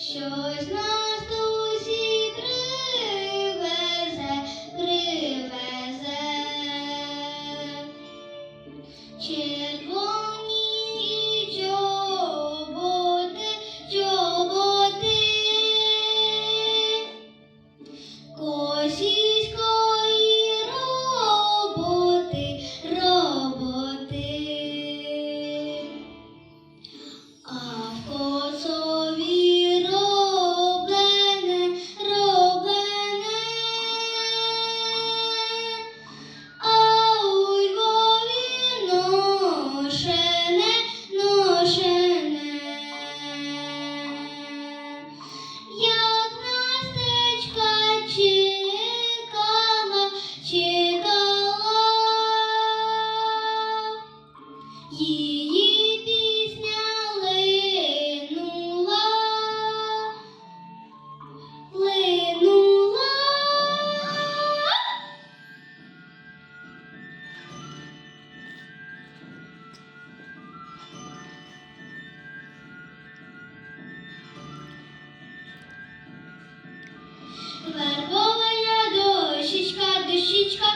щось нас дусі привезе, привезе. Її пісня линула, линула. Вербовая дощечка, дощечка,